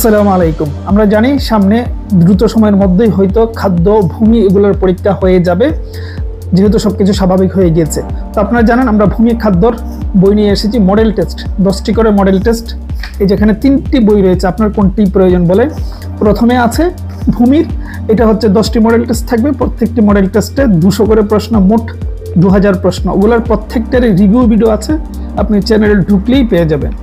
আসসালামু আলাইকুম। আমরা জানি সামনে দ্রুত সময়ের মধ্যেই হয়তো খাদ্য, ভূমি এগুলোর পরীক্ষা হয়ে যাবে, যেহেতু সবকিছু স্বাভাবিক হয়ে গিয়েছে। তো আপনারা জানেন, আমরা ভূমি খাদ্যর বই নিয়ে এসেছি মডেল টেস্ট দশটি করে মডেল টেস্ট এই যেখানে তিনটি বই রয়েছে, আপনার কোনটি প্রয়োজন বলে। প্রথমে আছে ভূমির, এটা হচ্ছে দশটি মডেল টেস্ট থাকবে, প্রত্যেকটি মডেল টেস্টে দুশো করে প্রশ্ন, মোট দু হাজার প্রশ্ন। ওগুলোর প্রত্যেকটারই রিভিউ ভিডিও আছে, আপনি চ্যানেলে ঢুকলেই পেয়ে যাবেন।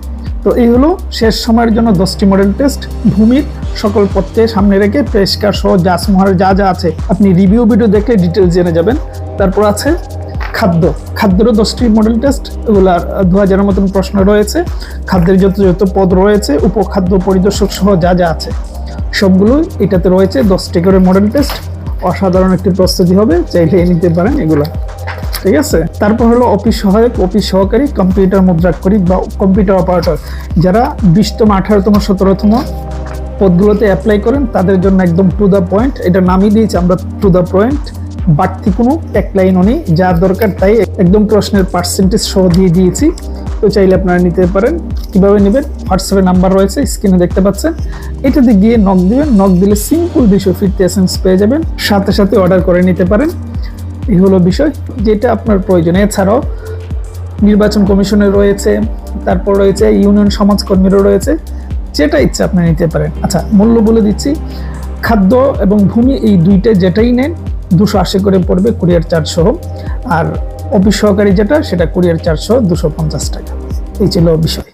তো এই হলো শেষ সময়ের জন্য দশটি মডেল টেস্ট ভূমির সকল পথকে সামনে রেখে পরিষ্কার সহ জাসমহার যা যা আছে, আপনি রিভিউ ভিডিও দেখলে ডিটেলস জেনে যাবেন। তারপর আছে খাদ্য। খাদ্যেরও দশটি মডেল টেস্ট এগুলার দু হাজারের মতন প্রশ্ন রয়েছে। খাদ্যের যত যত পদ রয়েছে, উপখাদ্য, পরিদর্শক সহ যা যা আছে, সবগুলোই এটাতে রয়েছে দশটি করে মডেল টেস্ট অসাধারণ একটি প্রস্তুতি হবে, চাইলে নিতে পারেন এগুলো। ঠিক আছে? তারপর হলো অফিস সহায়ক, অফিস সহকারী, কম্পিউটার মুদ্রাক্ষরিক বা কম্পিউটার অপারেটর। যারা বিশতম, আঠারোতম, সতেরোতম পদগুলোতে অ্যাপ্লাই করেন, তাদের জন্য একদম টু দ্য পয়েন্ট এটা নামই দিয়েছি আমরা টু দ্য পয়েন্ট বাড়তি কোনো এক লাইনও নেই, যা দরকার তাই একদম প্রশ্নের পার্সেন্টেজ সহ দিয়ে দিয়েছি। তো চাইলে আপনারা নিতে পারেন। কীভাবে নেবেন? হোয়াটসঅ্যাপে নাম্বার রয়েছে স্ক্রিনে দেখতে পাচ্ছেন। এটাতে গিয়ে নক দিবেন নক দিলে সিম্পল দুশো ফিফটি এসেন্স পেয়ে যাবেন। সাথে সাথে অর্ডার করে নিতে পারেন। এই হলো বিষয় যেটা আপনার প্রয়োজন। এছাড়াও নির্বাচন কমিশনের রয়েছে, তারপর রয়েছে ইউনিয়ন সমাজকর্মীরও রয়েছে, যেটা ইচ্ছা আপনি নিতে পারেন। আচ্ছা মূল্য বলে দিচ্ছি, খাদ্য এবং ভূমি এই দুইটা যেটাই নেন, দুশো আশি করে পড়বে কুরিয়ার চার্জ সহ আর অফিস সহকারী যেটা, সেটা কুরিয়ার চার্জ সহ দুশো পঞ্চাশ টাকা। এই ছিল বিষয়।